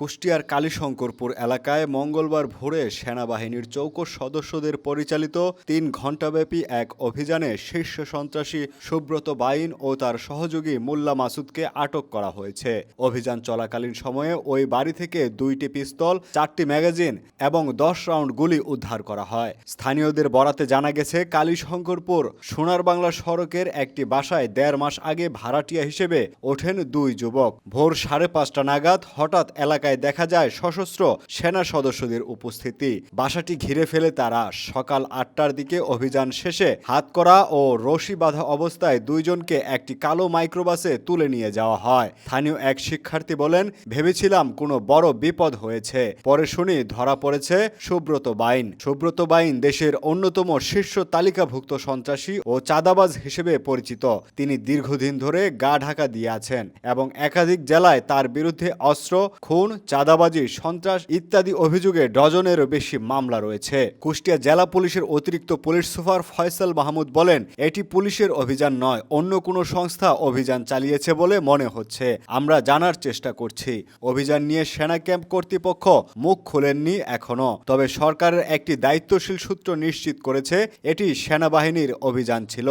কুষ্টিয়ার কালীশঙ্করপুর এলাকায় মঙ্গলবার ভোরে সেনাবাহিনীর চৌকস সদস্যদের পরিচালিত তিন ঘণ্টাব্যাপী এক অভিযানে শীর্ষ সন্ত্রাসী সুব্রত বাইন ও তার সহযোগী মোল্লা মাসুদকে আটক করা হয়েছে। অভিযান চলাকালীন সময়ে ওই বাড়ি থেকে দুইটি পিস্তল, চারটি ম্যাগাজিন এবং দশ রাউন্ড গুলি উদ্ধার করা হয়। স্থানীয়দের বরাতে জানা গেছে, কালীশঙ্করপুর সোনার বাংলা সড়কের একটি বাসায় দেড় মাস আগে ভাড়াটিয়া হিসেবে ওঠেন দুই যুবক। ভোর সাড়ে পাঁচটা নাগাদ হঠাৎ এলাকায় দেখা যায় সশস্ত্র সেনা সদস্যদের উপস্থিতি। বাসাটি ঘিরে ফেলে তারা সকাল আটটার দিকে অভিযান শেষে হাতকড়া ও রশি বাঁধা অবস্থায় দুইজনকে একটি কালো মাইক্রোবাসে তুলে নিয়ে যাওয়া হয়। স্থানীয় এক শিক্ষার্থী বলেন, ভেবেছিলাম কোনো বড় বিপদ হয়েছে। পরে শুনি ধরা পড়েছে সুব্রত বাইন। সুব্রত বাইন দেশের অন্যতম শীর্ষ তালিকাভুক্ত সন্ত্রাসী ও চাঁদাবাজ হিসেবে পরিচিত। তিনি দীর্ঘদিন ধরে গা ঢাকা দিয়ে আছেন এবং একাধিক জেলায় তার বিরুদ্ধে অস্ত্র, খুন চাঁদাবাজি, সন্ত্রাস ইত্যাদি অভিযোগে ডজনেরও বেশি মামলা রয়েছে। কুষ্টিয়া জেলা পুলিশের অতিরিক্ত পুলিশ সুপার ফয়সাল মাহমুদ বলেন, এটি পুলিশের অভিযান নয়, অন্য কোনো সংস্থা অভিযান চালিয়েছে বলে মনে হচ্ছে। আমরা জানার চেষ্টা করছি। অভিযান নিয়ে সেনা ক্যাম্প কর্তৃপক্ষ মুখ খোলেননি এখনও তবে সরকারের একটি দায়িত্বশীল সূত্র নিশ্চিত করেছে, এটি সেনাবাহিনীর অভিযান ছিল।